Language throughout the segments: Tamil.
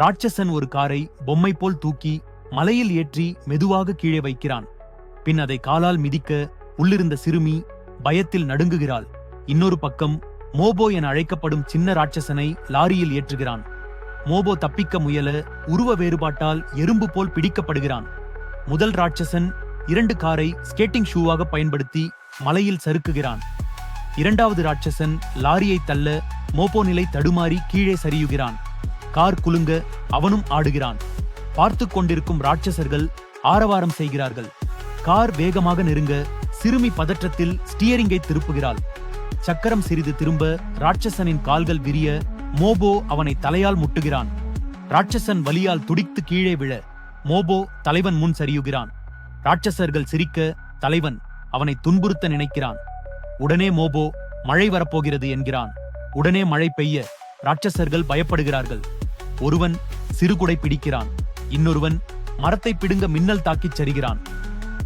ராட்சசன் ஒரு காரை பொம்மை போல் தூக்கி மலையில் ஏற்றி மெதுவாக கீழே வைக்கிறான். பின் அதை காலால் மிதிக்க உள்ளிருந்த சிறுமி பயத்தில் நடுங்குகிறாள். இன்னொரு பக்கம் மோபோ என அழைக்கப்படும் சின்ன ராட்சசனை லாரியில் ஏற்றுகிறான். மோபோ தப்பிக்க முயல உருவ வேறுபாட்டால் எறும்பு போல் பிடிக்கப்படுகிறான். முதல் ராட்சசன் இரண்டு காரை ஸ்கேட்டிங் ஷூவாக பயன்படுத்தி மலையில் சறுக்குகிறான். இரண்டாவது ராட்சசன் லாரியை தள்ள மோபோ நிலை தடுமாறி கீழே சரியுகிறான். கார் குலுங்க அவனும் ஆடுகிறான். பார்த்து கொண்டிருக்கும் ராட்சசர்கள் ஆரவாரம் செய்கிறார்கள். கார் வேகமாக நெருங்க சிறுமி பதற்றத்தில் ஸ்டியரிங்கை திருப்புகிறாள். சக்கரம் சிறிது திரும்ப ராட்சசனின் கால்கள் விரிய மோபோ அவனை தலையால் முட்டுகிறான். ராட்சசன் வலியால் துடித்து கீழே விழ மோபோ தலைவன் முன் சரியுகிறான். ராட்சசர்கள் சிரிக்க தலைவன் அவனை துன்புறுத்த நினைக்கிறான். உடனே மோபோ மழை வரப்போகிறது என்கிறான். உடனே மழை பெய்ய ராட்சசர்கள் பயப்படுகிறார்கள். ஒருவன் சிறுகுடை பிடிக்கிறான் இன்னொருவன் மரத்தை பிடுங்க மின்னல் தாக்கிச் சரிகிறான்.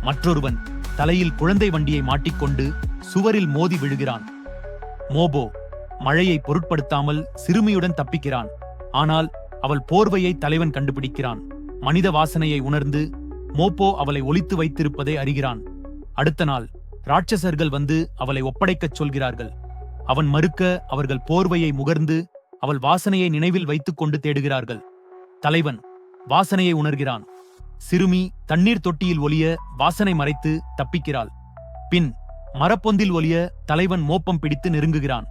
மற்றொருவன் தலையில் குழந்தை வண்டியை மாட்டிக்கொண்டு சுவரில் மோதி விழுகிறான். மோபோ மழையை பொருட்படுத்தாமல் சிறுமியுடன் தப்பிக்கிறான். ஆனால் அவள் போர்வையை தலைவன் கண்டுபிடிக்கிறான். மனித வாசனையை உணர்ந்து மோப்போ அவளை ஒளித்து வைத்திருப்பதை அறிகிறான். அடுத்த நாள் ராட்சசர்கள் வந்து அவளை ஒப்படைக்கச் சொல்கிறார்கள். அவன் மறுக்க அவர்கள் போர்வையை முகர்ந்து அவள் வாசனையை நினைவில் வைத்துக் கொண்டு தேடுகிறார்கள். தலைவன் வாசனையை உணர்கிறான். சிறுமி தண்ணீர் தொட்டியில் ஒளிய வாசனை மறைத்து தப்பிக்கிறாள். பின் மரப்பொந்தில் ஒளிய தலைவன் மோப்பம் பிடித்து நெருங்குகிறான்.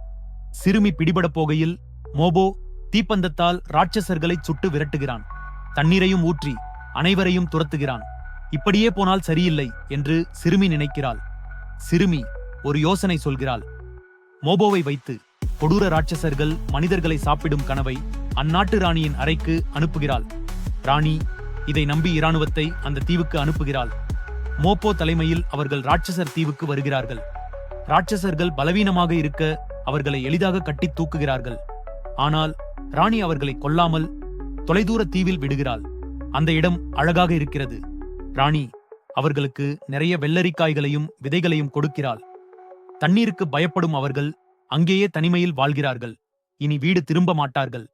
சிறுமி பிடிபடப் போகையில் மோபோ தீப்பந்தத்தால் ராட்சசர்களை சுட்டு விரட்டுகிறான். தண்ணீரையும் ஊற்றி அனைவரையும் துரத்துகிறான். இப்படியே போனால் சரியில்லை என்று சிறுமி நினைக்கிறாள். சிறுமி ஒரு யோசனை சொல்கிறாள். மோபோவை வைத்து கொடூர ராட்சசர்கள் மனிதர்களை சாப்பிடும் கனவை அந்நாட்டு ராணியின் அறைக்கு அனுப்புகிறாள். ராணி இதை நம்பி இராணுவத்தை அந்த தீவுக்கு அனுப்புகிறாள். மோப்போ தலைமையில் அவர்கள் ராட்சசர் தீவுக்கு வருகிறார்கள். ராட்சசர்கள் பலவீனமாக இருக்க அவர்களை எளிதாக கட்டி தூக்குகிறார்கள். ஆனால் ராணி அவர்களை கொல்லாமல் தொலைதூர தீவில் விடுகிறாள். அந்த இடம் அழகாக இருக்கிறது. ராணி அவர்களுக்கு நிறைய வெள்ளரிக்காய்களையும் விதைகளையும் கொடுக்கிறாள். தண்ணீருக்கு பயப்படும் அவர்கள் அங்கேயே தனிமையில் வாழ்கிறார்கள். இனி வீடு திரும்ப மாட்டார்கள்.